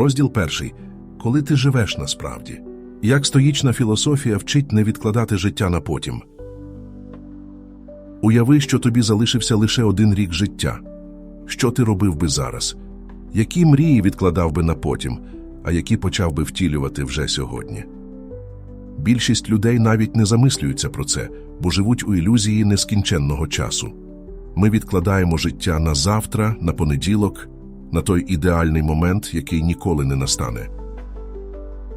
Розділ перший. Коли ти живеш насправді. Як стоїчна філософія вчить не відкладати життя на потім. Уяви, що тобі залишився лише один рік життя. Що ти робив би зараз? Які мрії відкладав би на потім, а які почав би втілювати вже сьогодні? Більшість людей навіть не замислюються про це, бо живуть у ілюзії нескінченного часу. Ми відкладаємо життя на завтра, на понеділок, на той ідеальний момент, який ніколи не настане.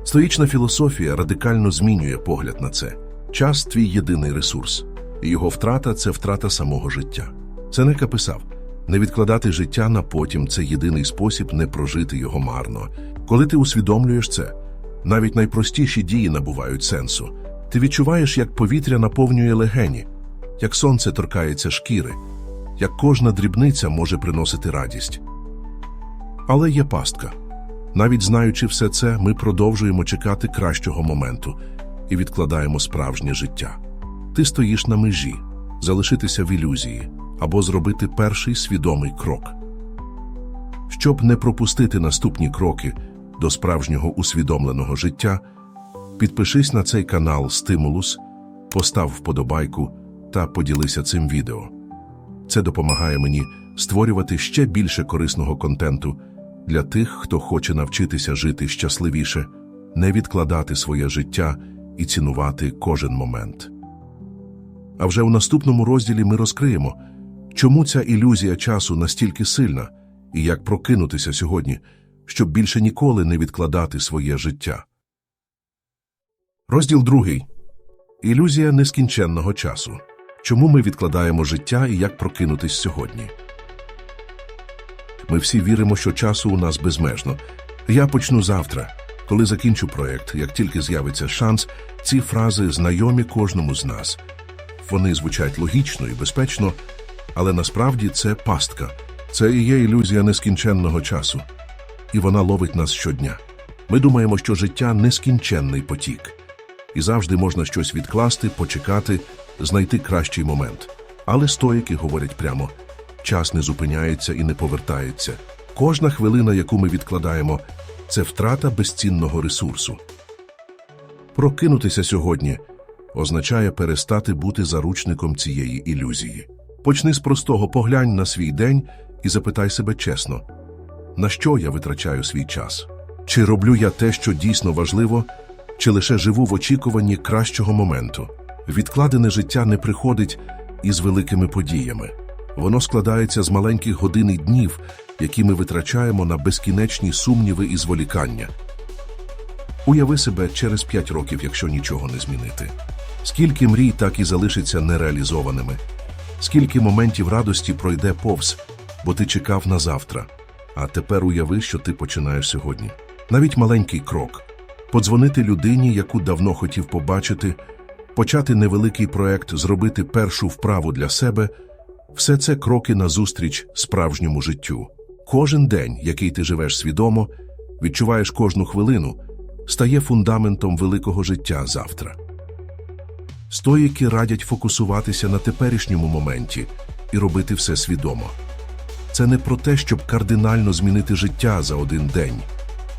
Стоїчна філософія радикально змінює погляд на це. Час твій єдиний ресурс, і його втрата це втрата самого життя. Сенека писав: не відкладати життя на потім це єдиний спосіб не прожити його марно. Коли ти усвідомлюєш це, навіть найпростіші дії набувають сенсу. Ти відчуваєш, як повітря наповнює легені, як сонце торкається шкіри, як кожна дрібниця може приносити радість. Але є пастка. Навіть знаючи все це, ми продовжуємо чекати кращого моменту і відкладаємо справжнє життя. Ти стоїш на межі, залишитися в ілюзії або зробити перший свідомий крок. Щоб не пропустити наступні кроки до справжнього усвідомленого життя, підпишись на цей канал Стимулус, постав вподобайку та поділися цим відео. Це допомагає мені створювати ще більше корисного контенту для тих, хто хоче навчитися жити щасливіше, не відкладати своє життя і цінувати кожен момент. А вже у наступному розділі ми розкриємо, чому ця ілюзія часу настільки сильна і як прокинутися сьогодні, щоб більше ніколи не відкладати своє життя. Розділ другий. Ілюзія нескінченного часу. Чому ми відкладаємо життя і як прокинутись сьогодні? Ми всі віримо, що часу у нас безмежно. Я почну завтра. Коли закінчу проєкт, як тільки з'явиться шанс, ці фрази знайомі кожному з нас. Вони звучать логічно і безпечно, але насправді це пастка. Це і є ілюзія нескінченного часу. І вона ловить нас щодня. Ми думаємо, що життя нескінченний потік, і завжди можна щось відкласти, почекати, знайти кращий момент. Але стоїки говорять прямо: час не зупиняється і не повертається. Кожна хвилина, яку ми відкладаємо, це втрата безцінного ресурсу. Прокинутися сьогодні означає перестати бути заручником цієї ілюзії. Почни з простого поглянь на свій день і запитай себе чесно, на що я витрачаю свій час? Чи роблю я те, що дійсно важливо, чи лише живу в очікуванні кращого моменту? Відкладене життя не приходить із великими подіями. Воно складається з маленьких годин і днів, які ми витрачаємо на безкінечні сумніви і зволікання. Уяви себе через п'ять років, якщо нічого не змінити. Скільки мрій так і залишиться нереалізованими, скільки моментів радості пройде повз, бо ти чекав на завтра. А тепер уяви, що ти починаєш сьогодні. Навіть маленький крок подзвонити людині, яку давно хотів побачити, почати невеликий проект, зробити першу вправу для себе все це кроки назустріч справжньому життю. Кожен день, який ти живеш свідомо, відчуваєш кожну хвилину, стає фундаментом великого життя завтра. Стоїки радять фокусуватися на теперішньому моменті і робити все свідомо. Це не про те, щоб кардинально змінити життя за один день.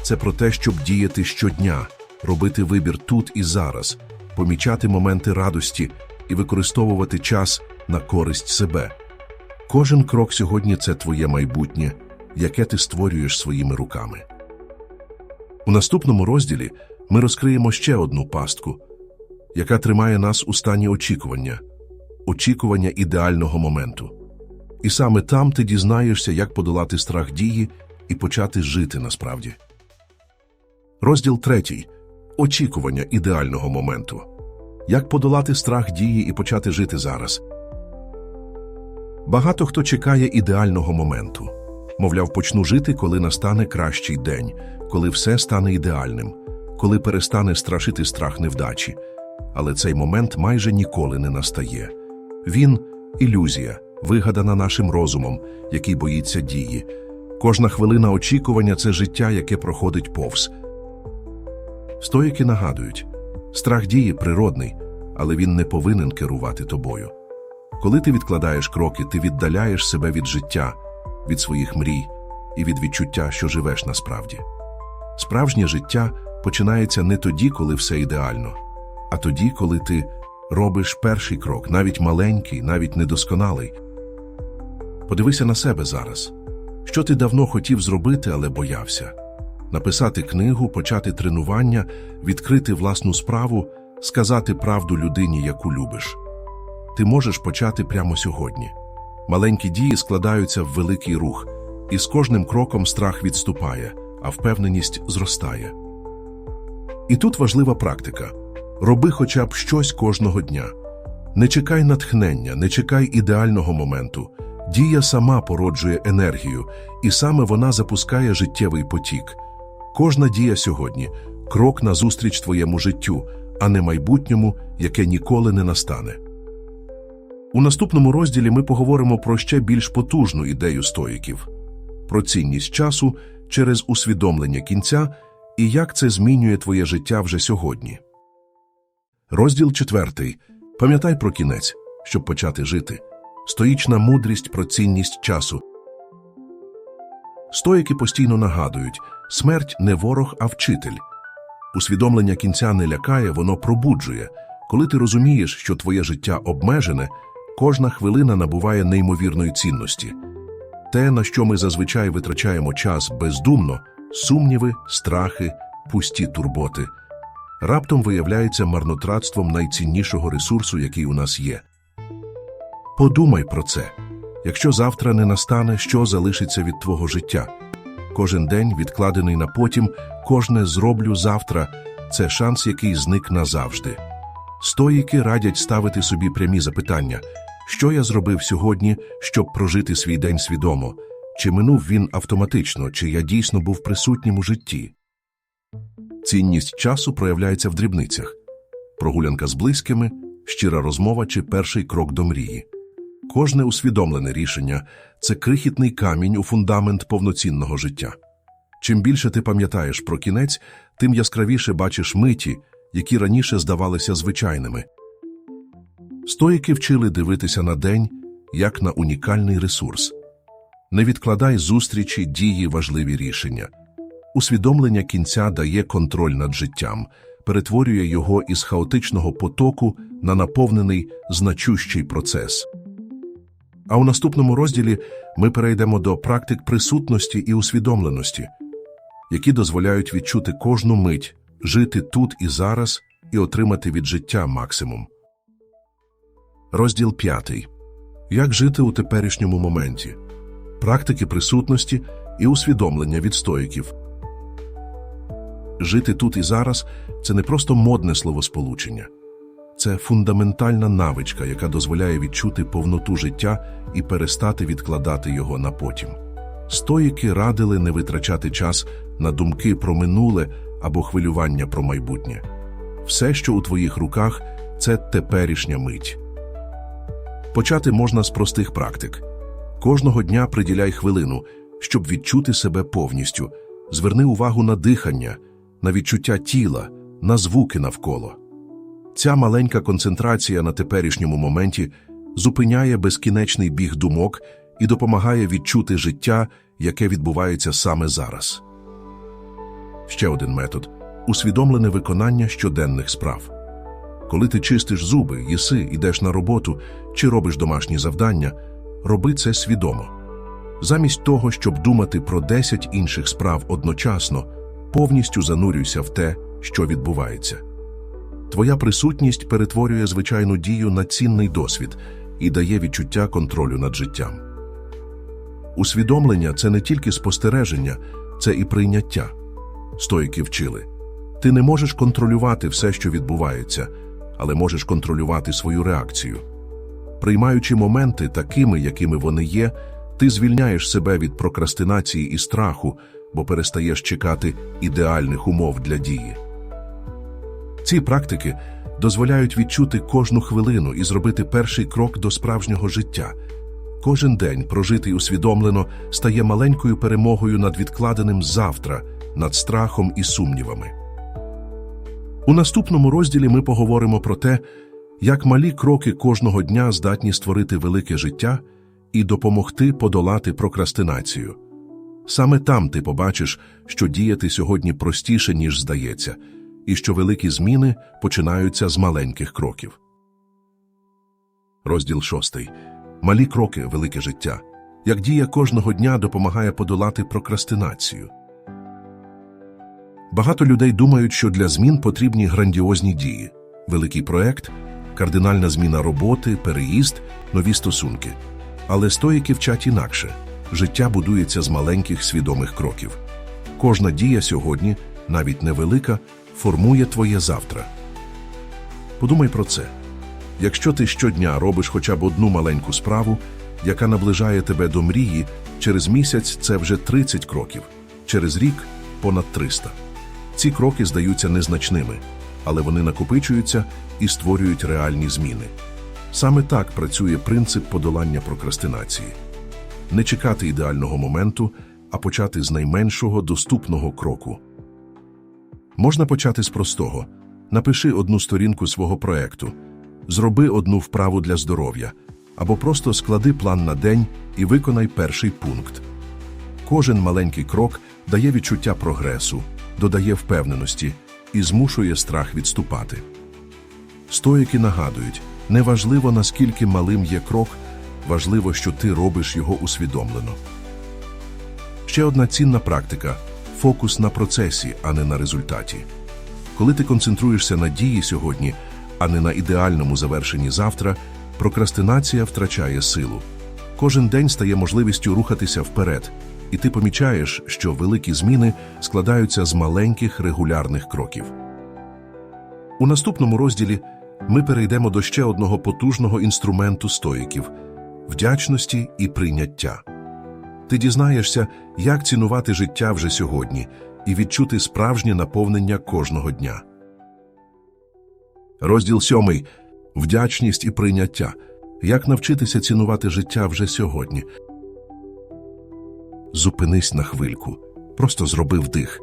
Це про те, щоб діяти щодня, робити вибір тут і зараз, помічати моменти радості і використовувати час на користь себе. Кожен крок сьогодні це твоє майбутнє, яке ти створюєш своїми руками. У наступному розділі ми розкриємо ще одну пастку, яка тримає нас у стані очікування, очікування ідеального моменту. І саме там ти дізнаєшся, як подолати страх дії і почати жити насправді. Розділ третій. Очікування ідеального моменту. Як подолати страх дії і почати жити зараз. Багато хто чекає ідеального моменту. Мовляв, почну жити, коли настане кращий день, коли все стане ідеальним, коли перестане страшити страх невдачі. Але цей момент майже ніколи не настає. Він ілюзія, вигадана нашим розумом, який боїться дії. Кожна хвилина очікування це життя, яке проходить повз. Стоїки нагадують, страх дії природний, але він не повинен керувати тобою. Коли ти відкладаєш кроки, ти віддаляєш себе від життя, від своїх мрій і від відчуття, що живеш насправді. Справжнє життя починається не тоді, коли все ідеально, а тоді, коли ти робиш перший крок, навіть маленький, навіть недосконалий. Подивися на себе зараз. Що ти давно хотів зробити, але боявся? Написати книгу, почати тренування, відкрити власну справу, сказати правду людині, яку любиш. Ти можеш почати прямо сьогодні. Маленькі дії складаються в великий рух, і з кожним кроком страх відступає, а впевненість зростає. І тут важлива практика. Роби хоча б щось кожного дня. Не чекай натхнення, не чекай ідеального моменту. Дія сама породжує енергію, і саме вона запускає життєвий потік. Кожна дія сьогодні крок назустріч твоєму життю, а не майбутньому, яке ніколи не настане. У наступному розділі ми поговоримо про ще більш потужну ідею стоїків про цінність часу через усвідомлення кінця і як це змінює твоє життя вже сьогодні. Розділ четвертий. Пам'ятай про кінець, щоб почати жити. Стоїчна мудрість про цінність часу. Стоїки постійно нагадують смерть не ворог, а вчитель. Усвідомлення кінця не лякає, воно пробуджує. Коли ти розумієш, що твоє життя обмежене, кожна хвилина набуває неймовірної цінності. Те, на що ми зазвичай витрачаємо час бездумно, сумніви, страхи, пусті турботи, раптом виявляється марнотратством найціннішого ресурсу, який у нас є. Подумай про це. Якщо завтра не настане, що залишиться від твого життя? Кожен день, відкладений на потім, кожне зроблю завтра це шанс, який зник назавжди. Стоїки радять ставити собі прямі запитання: що я зробив сьогодні, щоб прожити свій день свідомо? Чи минув він автоматично, чи я дійсно був присутнім у житті? Цінність часу проявляється в дрібницях: прогулянка з близькими, щира розмова чи перший крок до мрії. Кожне усвідомлене рішення це крихітний камінь у фундамент повноцінного життя. Чим більше ти пам'ятаєш про кінець, тим яскравіше бачиш миті, які раніше здавалися звичайними. Стоїки вчили дивитися на день як на унікальний ресурс. Не відкладай зустрічі, дії, важливі рішення. Усвідомлення кінця дає контроль над життям, перетворює його із хаотичного потоку на наповнений значущий процес. А у наступному розділі ми перейдемо до практик присутності і усвідомленості, які дозволяють відчути кожну мить, жити тут і зараз і отримати від життя максимум. Розділ 5. Як жити у теперішньому моменті. Практики присутності і усвідомлення від стоїків. Жити тут і зараз це не просто модне словосполучення. Це фундаментальна навичка, яка дозволяє відчути повноту життя і перестати відкладати його на потім. Стоїки радили не витрачати час на думки про минуле або хвилювання про майбутнє. Все, що у твоїх руках, це теперішня мить. Почати можна з простих практик. Кожного дня приділяй хвилину, щоб відчути себе повністю. Зверни увагу на дихання, на відчуття тіла, на звуки навколо. Ця маленька концентрація на теперішньому моменті зупиняє безкінечний біг думок і допомагає відчути життя, яке відбувається саме зараз. Ще один метод усвідомлене виконання щоденних справ. Коли ти чистиш зуби, їси, йдеш на роботу чи робиш домашні завдання, роби це свідомо. Замість того, щоб думати про 10 інших справ одночасно, повністю занурюйся в те, що відбувається. Твоя присутність перетворює звичайну дію на цінний досвід і дає відчуття контролю над життям. Усвідомлення це не тільки спостереження, це і прийняття. Стоїки вчили. Ти не можеш контролювати все, що відбувається, але можеш контролювати свою реакцію. Приймаючи моменти такими, якими вони є, ти звільняєш себе від прокрастинації і страху, бо перестаєш чекати ідеальних умов для дії. Ці практики дозволяють відчути кожну хвилину і зробити перший крок до справжнього життя. Кожен день, прожитий усвідомлено, стає маленькою перемогою над відкладеним завтра, над страхом і сумнівами. У наступному розділі ми поговоримо про те, як малі кроки кожного дня здатні створити велике життя і допомогти подолати прокрастинацію. Саме там ти побачиш, що діяти сьогодні простіше, ніж здається, і що великі зміни починаються з маленьких кроків. Розділ шостий. Малі кроки, велике життя. Як дія кожного дня допомагає подолати прокрастинацію. Багато людей думають, що для змін потрібні грандіозні дії, великий проект, кардинальна зміна роботи, переїзд, нові стосунки. Але стоїки вчать інакше. Життя будується з маленьких свідомих кроків. Кожна дія сьогодні, навіть невелика, формує твоє завтра. Подумай про це. Якщо ти щодня робиш хоча б одну маленьку справу, яка наближає тебе до мрії, через місяць це вже 30 кроків, через рік понад 300. Ці кроки здаються незначними, але вони накопичуються і створюють реальні зміни. Саме так працює принцип подолання прокрастинації. Не чекати ідеального моменту, а почати з найменшого доступного кроку. Можна почати з простого. Напиши одну сторінку свого проекту, зроби одну вправу для здоров'я, або просто склади план на день і виконай перший пункт. Кожен маленький крок дає відчуття прогресу, додає впевненості і змушує страх відступати. Стоїки нагадують, неважливо наскільки малим є крок, важливо, що ти робиш його усвідомлено. Ще одна цінна практика фокус на процесі, а не на результаті. Коли ти концентруєшся на дії сьогодні, а не на ідеальному завершенні завтра, прокрастинація втрачає силу. Кожен день стає можливістю рухатися вперед, і ти помічаєш, що великі зміни складаються з маленьких регулярних кроків. У наступному розділі ми перейдемо до ще одного потужного інструменту стоїків вдячності і прийняття. Ти дізнаєшся, як цінувати життя вже сьогодні і відчути справжнє наповнення кожного дня. Розділ сьомий вдячність і прийняття. Як навчитися цінувати життя вже сьогодні? Зупинись на хвильку. Просто зроби вдих.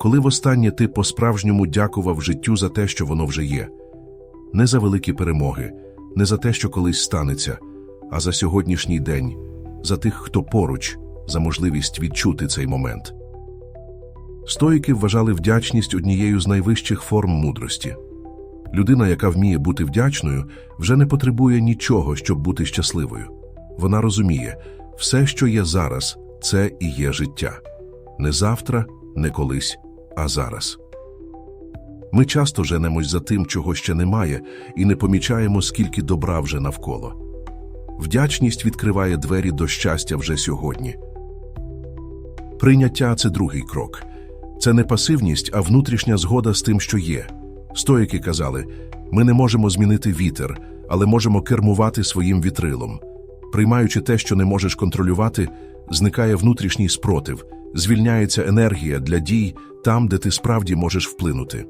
Коли востаннє ти по-справжньому дякував життю за те, що воно вже є, не за великі перемоги, не за те, що колись станеться, а за сьогоднішній день, за тих, хто поруч, за можливість відчути цей момент. Стоїки вважали вдячність однією з найвищих форм мудрості. Людина, яка вміє бути вдячною, вже не потребує нічого, щоб бути щасливою. Вона розуміє, все, що є зараз, це і є життя. Не завтра, не колись, а зараз. Ми часто женемось за тим, чого ще немає, і не помічаємо, скільки добра вже навколо. Вдячність відкриває двері до щастя вже сьогодні. Прийняття це другий крок. Це не пасивність, а внутрішня згода з тим, що є. Стоїки казали: ми не можемо змінити вітер, але можемо кермувати своїм вітрилом. Приймаючи те, що не можеш контролювати, зникає внутрішній спротив, звільняється енергія для дій там, де ти справді можеш вплинути.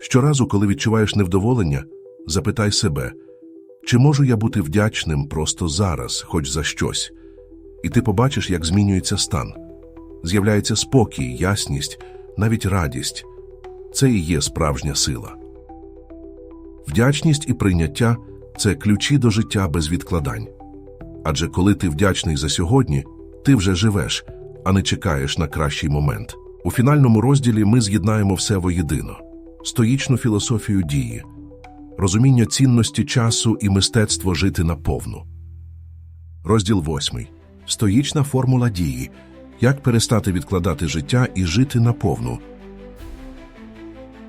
Щоразу, коли відчуваєш невдоволення, запитай себе, чи можу я бути вдячним просто зараз, хоч за щось, і ти побачиш, як змінюється стан. З'являється спокій, ясність, навіть радість. Це і є справжня сила. Вдячність і прийняття це ключі до життя без відкладань. Адже коли ти вдячний за сьогодні, ти вже живеш, а не чекаєш на кращий момент. У фінальному розділі ми з'єднаємо все воєдино стоїчну філософію дії, розуміння цінності часу і мистецтво жити наповну. Розділ восьмий. Стоїчна формула дії. Як перестати відкладати життя і жити наповну.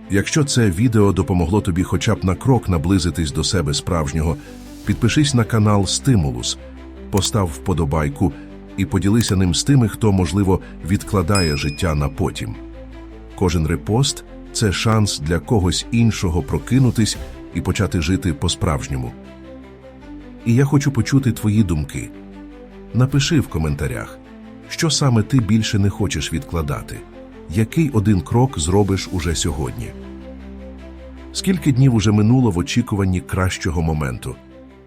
Якщо це відео допомогло тобі хоча б на крок наблизитись до себе справжнього, підпишись на канал Стимулус, постав вподобайку і поділися ним з тими, хто, можливо, відкладає життя на потім. Кожен репост це шанс для когось іншого прокинутись і почати жити по-справжньому. І я хочу почути твої думки. Напиши в коментарях, що саме ти більше не хочеш відкладати, який один крок зробиш уже сьогодні. Скільки днів уже минуло в очікуванні кращого моменту,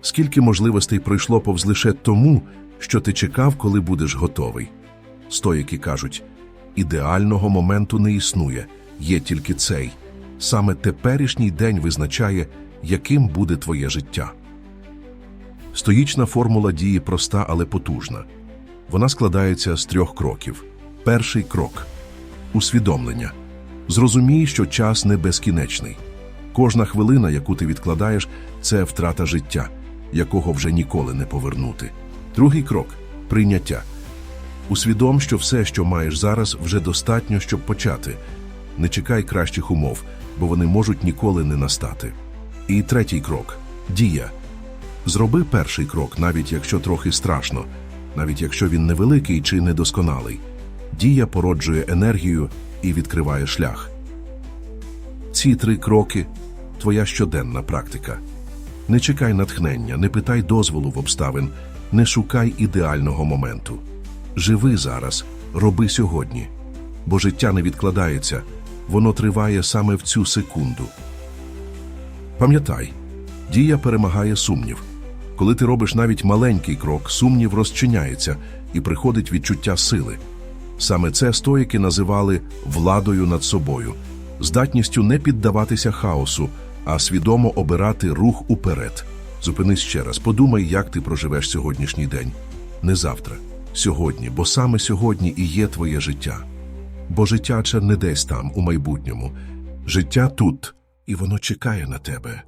скільки можливостей пройшло повз лише тому, що ти чекав, коли будеш готовий. Стоїки кажуть, ідеального моменту не існує, є тільки цей. Саме теперішній день визначає, яким буде твоє життя. Стоїчна формула дії проста, але потужна. Вона складається з трьох кроків. Перший крок усвідомлення. Зрозумій, що час не безкінечний. Кожна хвилина, яку ти відкладаєш, це втрата життя, якого вже ніколи не повернути. Другий крок прийняття. Усвідом, що все, що маєш зараз, вже достатньо, щоб почати. Не чекай кращих умов, бо вони можуть ніколи не настати. І третій крок дія. Зроби перший крок, навіть якщо трохи страшно, навіть якщо він невеликий чи недосконалий. Дія породжує енергію і відкриває шлях. Ці три кроки твоя щоденна практика. Не чекай натхнення, не питай дозволу в обставин, не шукай ідеального моменту. Живи зараз, роби сьогодні. Бо життя не відкладається, воно триває саме в цю секунду. Пам'ятай, дія перемагає сумнів. Коли ти робиш навіть маленький крок, сумнів розчиняється і приходить відчуття сили. Саме це стоїки називали владою над собою, здатністю не піддаватися хаосу, а свідомо обирати рух уперед. Зупинись ще раз, подумай, як ти проживеш сьогоднішній день. Не завтра, сьогодні, бо саме сьогодні і є твоє життя. Бо життя не десь там, у майбутньому. Життя тут, і воно чекає на тебе.